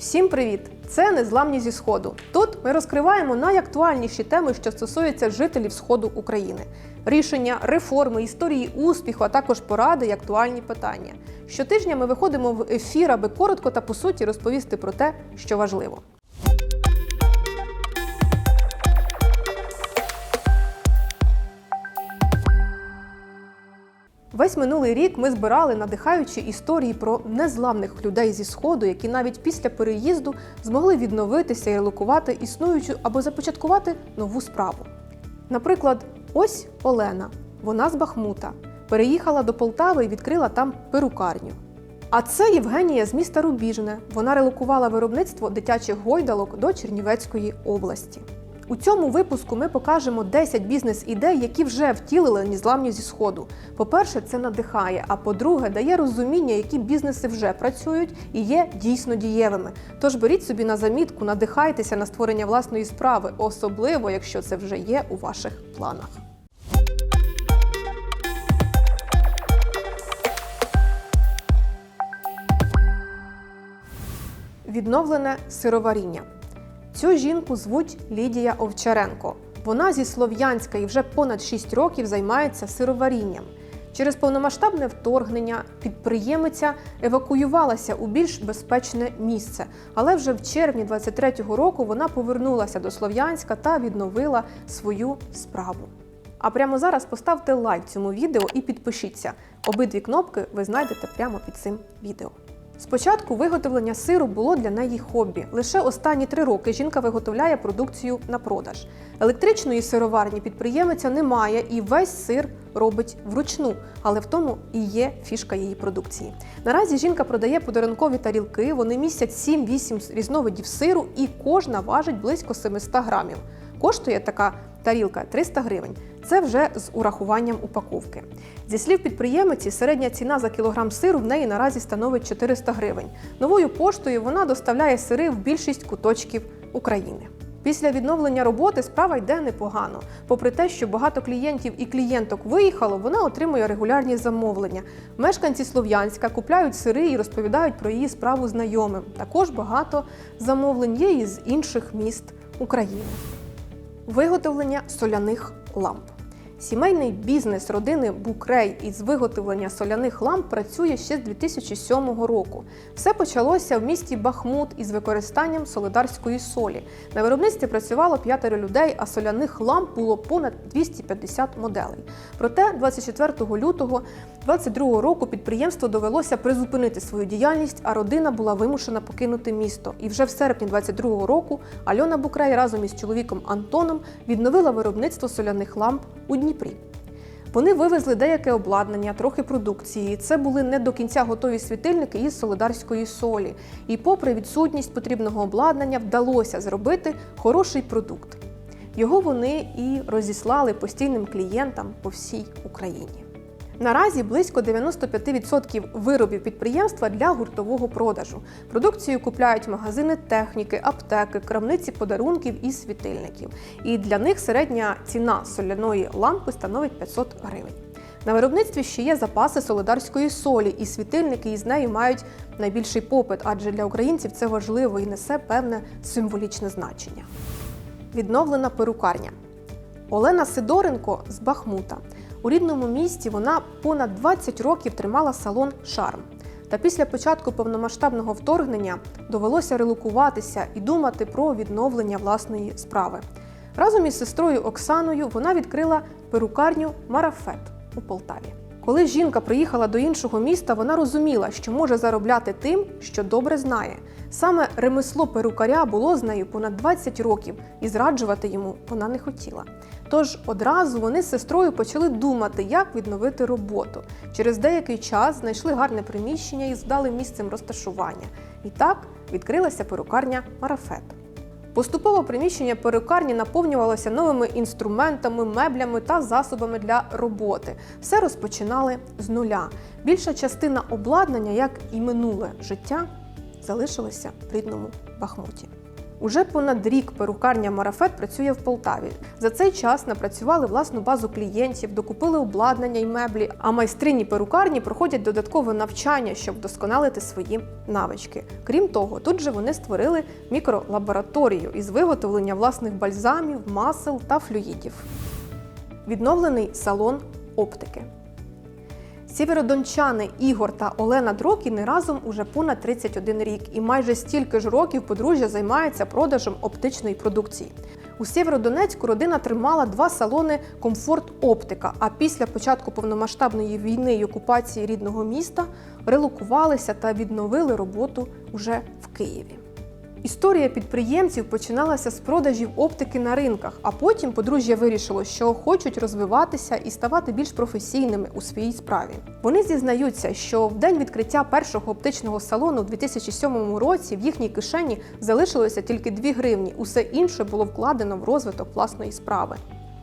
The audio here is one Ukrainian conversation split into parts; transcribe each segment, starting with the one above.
Всім привіт! Це незламні зі сходу. Тут ми розкриваємо найактуальніші теми, що стосуються жителів сходу України: рішення, реформи, історії успіху, а також поради і актуальні питання. Щотижня ми виходимо в ефір, аби коротко та по суті розповісти про те, що важливо. Весь минулий рік ми збирали надихаючі історії про незламних людей зі сходу, які навіть після переїзду змогли відновитися і релокувати існуючу або започаткувати нову справу. Наприклад, ось Олена, вона з Бахмута, переїхала до Полтави і відкрила там перукарню. А це Євгенія з міста Рубіжне. Вона релокувала виробництво дитячих гойдалок до Чернівецької області. У цьому випуску ми покажемо 10 бізнес-ідей, які вже втілили незламні зі сходу. По-перше, це надихає. А по-друге, дає розуміння, які бізнеси вже працюють і є дійсно дієвими. Тож беріть собі на замітку, надихайтеся на створення власної справи, особливо якщо це вже є у ваших планах. Відновлене сироваріння. Цю жінку звуть Лідія Овчаренко. Вона зі Слов'янська і вже понад 6 років займається сироварінням. Через повномасштабне вторгнення підприємиця евакуювалася у більш безпечне місце, але вже в червні 23-го року вона повернулася до Слов'янська та відновила свою справу. А прямо зараз поставте лайк цьому відео і підпишіться. Обидві кнопки ви знайдете прямо під цим відео. Спочатку виготовлення сиру було для неї хобі. Лише останні три роки жінка виготовляє продукцію на продаж. Електричної сироварні підприємиця немає і весь сир робить вручну, але в тому і є фішка її продукції. Наразі жінка продає подарункові тарілки, вони містять 7-8 різновидів сиру і кожна важить близько 700 грамів. Коштує така тарілка 300 гривень. Це вже з урахуванням упаковки. Зі слів підприємиці, середня ціна за кілограм сиру в неї наразі становить 400 гривень. Новою поштою вона доставляє сири в більшість куточків України. Після відновлення роботи справа йде непогано. Попри те, що багато клієнтів і клієнток виїхало, вона отримує регулярні замовлення. Мешканці Слов'янська купляють сири і розповідають про її справу знайомим. Також багато замовлень є із інших міст України. Виготовлення соляних ламп. Сімейний бізнес родини Букрей із виготовлення соляних ламп працює ще з 2007 року. Все почалося в місті Бахмут із використанням солидарської солі. На виробництві працювало п'ятеро людей, а соляних ламп було понад 250 моделей. Проте 24 лютого 2022 року підприємство довелося призупинити свою діяльність, а родина була вимушена покинути місто. І вже в серпні 2022 року Альона Букрей разом із чоловіком Антоном відновила виробництво соляних ламп у Дніпрі. Вони вивезли деяке обладнання, трохи продукції. Це були не до кінця готові світильники із солидарської солі. І, попри відсутність потрібного обладнання, вдалося зробити хороший продукт. Його вони і розіслали постійним клієнтам по всій Україні. Наразі близько 95% виробів підприємства для гуртового продажу. Продукцію купляють магазини техніки, аптеки, крамниці подарунків і світильників. І для них середня ціна соляної лампи становить 500 гривень. На виробництві ще є запаси солидарської солі, і світильники із нею мають найбільший попит, адже для українців це важливо і несе певне символічне значення. Відновлена перукарня. Олена Сидоренко з Бахмута. У рідному місті вона понад 20 років тримала салон Шарм. Та після початку повномасштабного вторгнення довелося релокуватися і думати про відновлення власної справи. Разом із сестрою Оксаною вона відкрила перукарню Марафет у Полтаві. Коли жінка приїхала до іншого міста, вона розуміла, що може заробляти тим, що добре знає. Саме ремесло перукаря було з нею понад 20 років, і зраджувати йому вона не хотіла. Тож одразу вони з сестрою почали думати, як відновити роботу. Через деякий час знайшли гарне приміщення із вдалим місцем розташування. І так відкрилася перукарня Марафет. Поступово приміщення перукарні наповнювалося новими інструментами, меблями та засобами для роботи. Все розпочинали з нуля. Більша частина обладнання, як і минуле життя, залишилася в рідному Бахмуті. Уже понад рік перукарня Марафет працює в Полтаві. За цей час напрацювали власну базу клієнтів, докупили обладнання й меблі. А майстрині перукарні проходять додаткове навчання, щоб вдосконалити свої навички. Крім того, тут же вони створили мікролабораторію із виготовлення власних бальзамів, масел та флюїдів. Відновлений салон оптики. Сєвєродончани Ігор та Олена Дрокіни разом уже понад 31 рік, і майже стільки ж років подружжя займається продажем оптичної продукції. У Сєвєродонецьку родина тримала два салони Комфорт Оптика. А після початку повномасштабної війни й окупації рідного міста релокувалися та відновили роботу уже в Києві. Історія підприємців починалася з продажів оптики на ринках, а потім подружжя вирішило, що хочуть розвиватися і ставати більш професійними у своїй справі. Вони зізнаються, що в день відкриття першого оптичного салону у 2007 році в їхній кишені залишилося тільки 2 гривні. Усе інше було вкладено в розвиток власної справи.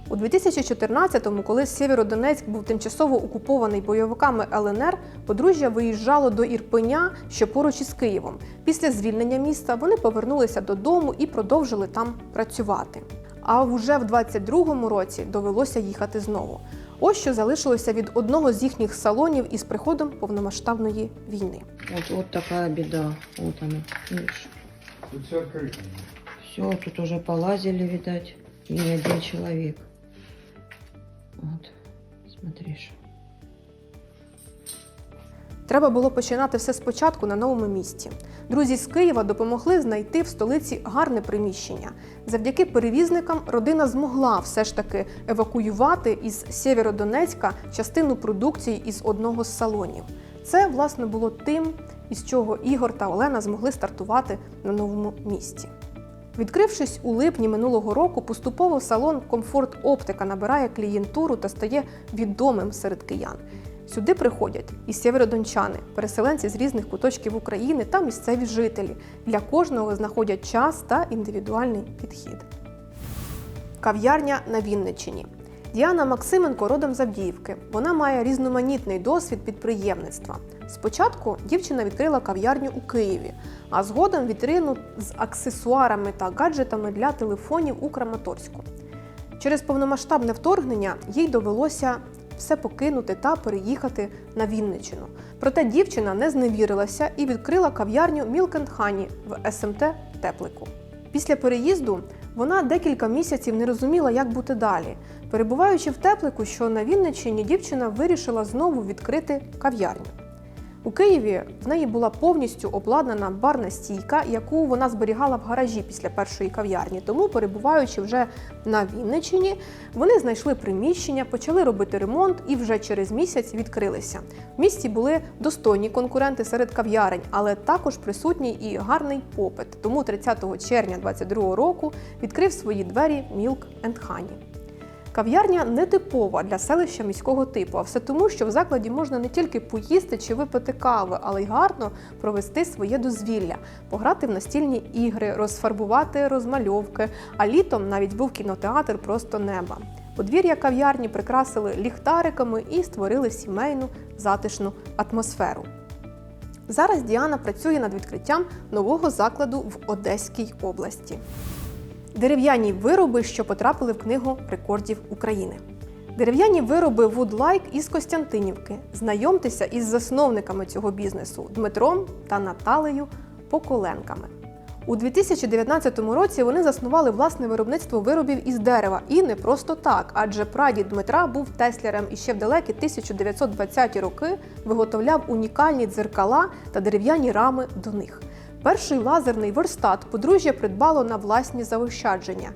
У 2014-му, коли Сєвєродонецьк був тимчасово окупований бойовиками ЛНР, подружжя виїжджало до Ірпеня, що поруч із Києвом. Після звільнення міста вони повернулися додому і продовжили там працювати. А вже в 22-му році довелося їхати знову. Ось що залишилося від одного з їхніх салонів із приходом повномасштабної війни. Вот, вот такая беда. Вот она. Видишь? Тут все тут уже полазили, видать. Не один человек. Вот. Смотришь. Треба було починати все спочатку на новому місці. Друзі з Києва допомогли знайти в столиці гарне приміщення. Завдяки перевізникам родина змогла все ж таки евакуювати із Сєвєродонецька частину продукції із одного з салонів. Це, власне, було тим, із чого Ігор та Олена змогли стартувати на новому місці. Відкрившись у липні минулого року, поступово салон Комфорт Оптика набирає клієнтуру та стає відомим серед киян. Сюди приходять і сєвєродончани, переселенці з різних куточків України та місцеві жителі. Для кожного знаходять час та індивідуальний підхід. Кав'ярня на Вінниччині. Діана Максименко родом з Авдіївки. Вона має різноманітний досвід підприємництва. Спочатку дівчина відкрила кав'ярню у Києві, а згодом вітрину з аксесуарами та гаджетами для телефонів у Краматорську. Через повномасштабне вторгнення їй довелося все покинути та переїхати на Вінниччину. Проте дівчина не зневірилася і відкрила кав'ярню Honey в СМТ Теплику. Після переїзду вона декілька місяців не розуміла, як бути далі. Перебуваючи в теплику, що на Вінниччині, дівчина вирішила знову відкрити кав'ярню. У Києві в неї була повністю обладнана барна стійка, яку вона зберігала в гаражі після першої кав'ярні. Тому, перебуваючи вже на Вінниччині, вони знайшли приміщення, почали робити ремонт і вже через місяць відкрилися. В місті були достойні конкуренти серед кав'ярень, але також присутній і гарний попит. Тому 30 червня 2022 року відкрив свої двері Milk Honey. Кав'ярня не типова для селища міського типу, а все тому, що в закладі можна не тільки поїсти чи випити кави, але й гарно провести своє дозвілля, пограти в настільні ігри, розфарбувати розмальовки. А літом навіть був кінотеатр просто неба. Подвір'я кав'ярні прикрасили ліхтариками і створили сімейну затишну атмосферу. Зараз Діана працює над відкриттям нового закладу в Одеській області. Дерев'яні вироби, що потрапили в книгу рекордів України. Дерев'яні вироби Woodlike із Костянтинівки. Знайомтеся із засновниками цього бізнесу Дмитром та Наталею Поколенками. У 2019 році вони заснували власне виробництво виробів із дерева. І не просто так, адже прадід Дмитра був теслярем і ще в далекі 1920-ті роки виготовляв унікальні дзеркала та дерев'яні рами до них. Перший лазерний верстат подружжя придбало на власні заощадження.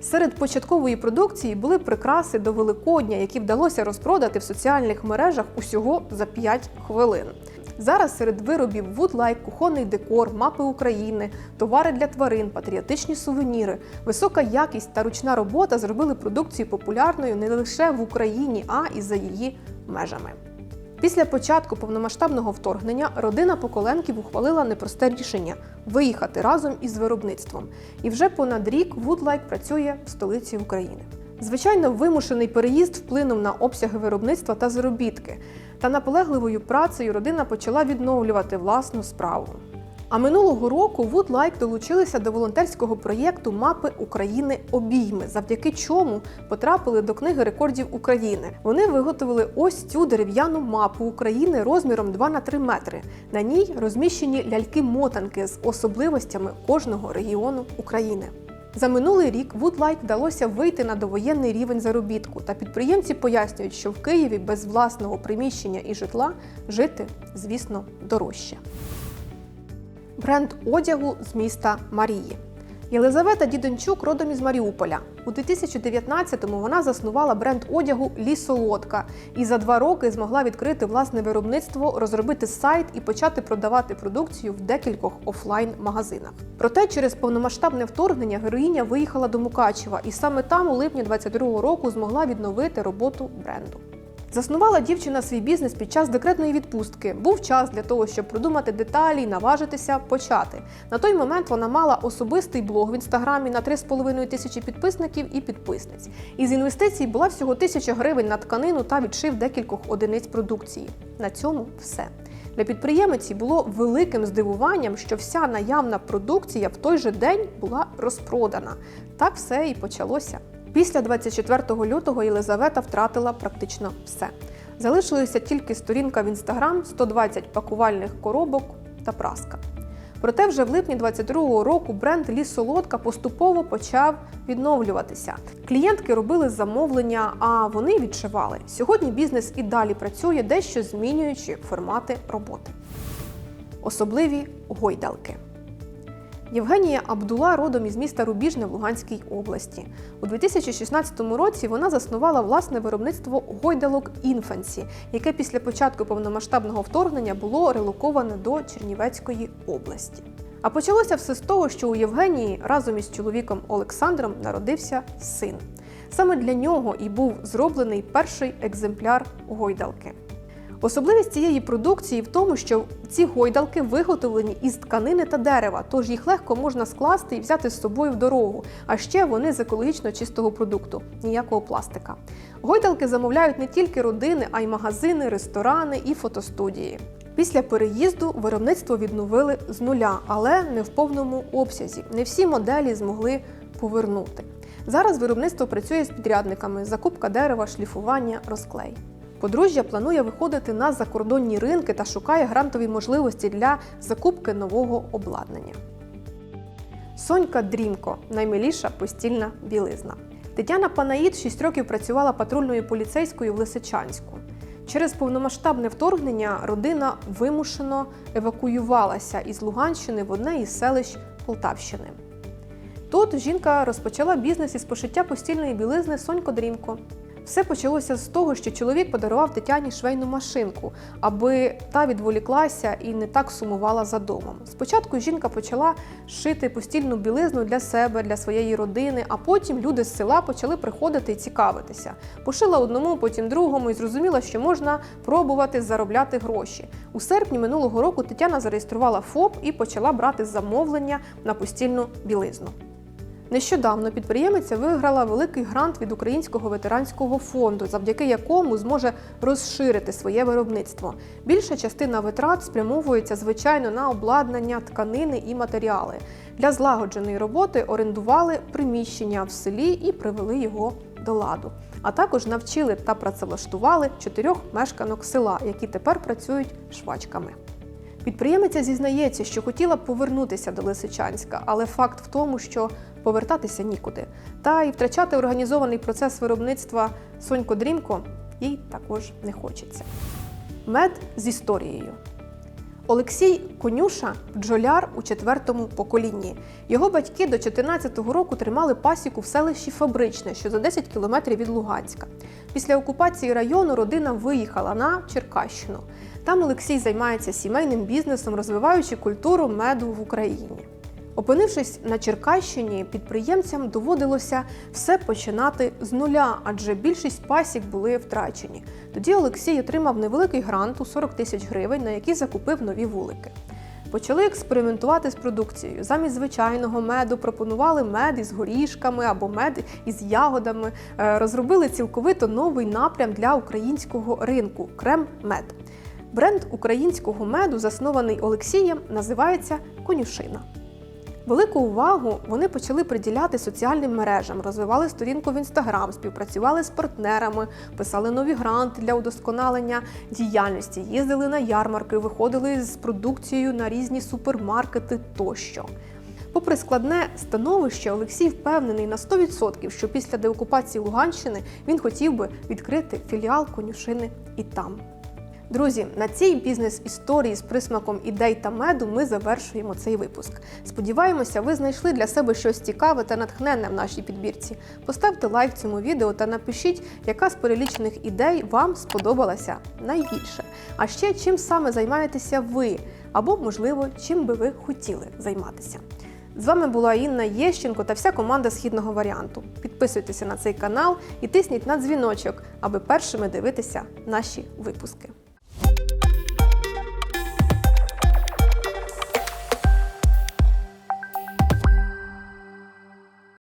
Серед початкової продукції були прикраси до Великодня, які вдалося розпродати в соціальних мережах усього за 5 хвилин. Зараз серед виробів Woodlike, кухонний декор, мапи України, товари для тварин, патріотичні сувеніри, висока якість та ручна робота зробили продукцію популярною не лише в Україні, а і за її межами. Після початку повномасштабного вторгнення родина Поколенків ухвалила непросте рішення виїхати разом із виробництвом. І вже понад рік Woodlike працює в столиці України. Звичайно, вимушений переїзд вплинув на обсяги виробництва та заробітки. Та наполегливою працею родина почала відновлювати власну справу. А минулого року Woodlike долучилися до волонтерського проєкту Мапи України обійми, завдяки чому потрапили до книги рекордів України. Вони виготовили ось цю дерев'яну мапу України розміром 2 на 3 метри. На ній розміщені ляльки-мотанки з особливостями кожного регіону України. За минулий рік Woodlike вдалося вийти на довоєнний рівень заробітку, та підприємці пояснюють, що в Києві без власного приміщення і житла жити, звісно, дорожче. Бренд одягу з міста Марії. Єлизавета Діденчук родом із Маріуполя. У 2019-му вона заснувала бренд одягу Лісолодка і за два роки змогла відкрити власне виробництво, розробити сайт і почати продавати продукцію в декількох офлайн-магазинах. Проте через повномасштабне вторгнення героїня виїхала до Мукачева і саме там у липні 22-го року змогла відновити роботу бренду. Заснувала дівчина свій бізнес під час декретної відпустки. Був час для того, щоб продумати деталі наважитися почати. На той момент вона мала особистий блог в інстаграмі на 3,5 тисячі підписників і підписниць. Із інвестицій була всього тисяча гривень на тканину та відшив декількох одиниць продукції. На цьому все. Для підприємиці було великим здивуванням, що вся наявна продукція в той же день була розпродана. Так все і почалося. Після 24 лютого Єлизавета втратила практично все. Залишилися тільки сторінка в інстаграм, 120 пакувальних коробок та праска. Проте вже в липні 22-го року бренд Ліс Солодка поступово почав відновлюватися. Клієнтки робили замовлення, а вони відшивали. Сьогодні бізнес і далі працює, дещо змінюючи формати роботи. Особливі гойдалки. Євгенія Абдула родом із міста Рубіжне в Луганській області. У 2016 році вона заснувала власне виробництво гойдалок Інфансі, яке після початку повномасштабного вторгнення було релоковане до Чернівецької області. А почалося все з того, що у Євгенії разом із чоловіком Олександром народився син. Саме для нього і був зроблений перший екземпляр гойдалки. Особливість цієї продукції в тому, що ці гойдалки виготовлені із тканини та дерева, тож їх легко можна скласти і взяти з собою в дорогу. А ще вони з екологічно чистого продукту, ніякого пластика. Гойдалки замовляють не тільки родини, а й магазини, ресторани і фотостудії. Після переїзду виробництво відновили з нуля, але не в повному обсязі. Не всі моделі змогли повернути. Зараз виробництво працює з підрядниками: закупка дерева, шліфування, розклей. Подружжя планує виходити на закордонні ринки та шукає грантові можливості для закупки нового обладнання. Сонька Дрімко наймиліша постільна білизна. Тетяна Панаїд 6 років працювала патрульною поліцейською в Лисичанську. Через повномасштабне вторгнення родина вимушено евакуювалася із Луганщини в одне із селищ Полтавщини. Тут жінка розпочала бізнес із пошиття постільної білизни Сонько Дрімко. Все почалося з того, що чоловік подарував Тетяні швейну машинку, аби та відволіклася і не так сумувала за домом. Спочатку жінка почала шити постільну білизну для себе, для своєї родини, а потім люди з села почали приходити і цікавитися. Пошила одному, потім другому і зрозуміла, що можна пробувати заробляти гроші. У серпні минулого року Тетяна зареєструвала ФОП і почала брати замовлення на постільну білизну. Нещодавно підприємиця виграла великий грант від Українського ветеранського фонду, завдяки якому зможе розширити своє виробництво. Більша частина витрат спрямовується звичайно на обладнання, тканини і матеріали. Для злагодженої роботи орендували приміщення в селі і привели його до ладу. А також навчили та працевлаштували чотирьох мешканок села, які тепер працюють швачками. Підприємиця зізнається, що хотіла повернутися до Лисичанська, але факт в тому, що повертатися нікуди. Та й втрачати організований процес виробництва Сонько Дрімко їй також не хочеться. Мед з історією. Олексій Конюша бджоляр у четвертому поколінні. Його батьки до 14-го року тримали пасіку в селищі Фабричне, що за 10 кілометрів від Луганська. Після окупації району родина виїхала на Черкащину. Там Олексій займається сімейним бізнесом, розвиваючи культуру меду в Україні. Опинившись на Черкащині, підприємцям доводилося все починати з нуля, адже більшість пасік були втрачені. Тоді Олексій отримав невеликий грант у 40 тисяч гривень, на який закупив нові вулики. Почали експериментувати з продукцією. Замість звичайного меду пропонували мед із горішками або мед із ягодами. Е, Розробили цілковито новий напрям для українського ринку крем-мед. Бренд українського меду, заснований Олексієм, називається Конюшина. Велику увагу вони почали приділяти соціальним мережам, розвивали сторінку в інстаграм, співпрацювали з партнерами, писали нові гранти для удосконалення діяльності, їздили на ярмарки, виходили з продукцією на різні супермаркети тощо. Попри складне становище, Олексій впевнений на 100%, що після деокупації Луганщини він хотів би відкрити філіал конюшини і там. Друзі, на цій бізнес-історії з присмаком ідей та меду ми завершуємо цей випуск. Сподіваємося, ви знайшли для себе щось цікаве та натхненне в нашій підбірці. Поставте лайк цьому відео та напишіть, яка з перелічених ідей вам сподобалася найбільше. А ще чим саме займаєтеся ви, або, можливо, чим би ви хотіли займатися. З вами була Інна Єщенко та вся команда східного варіанту. Підписуйтеся на цей канал і тисніть на дзвіночок, аби першими дивитися наші випуски.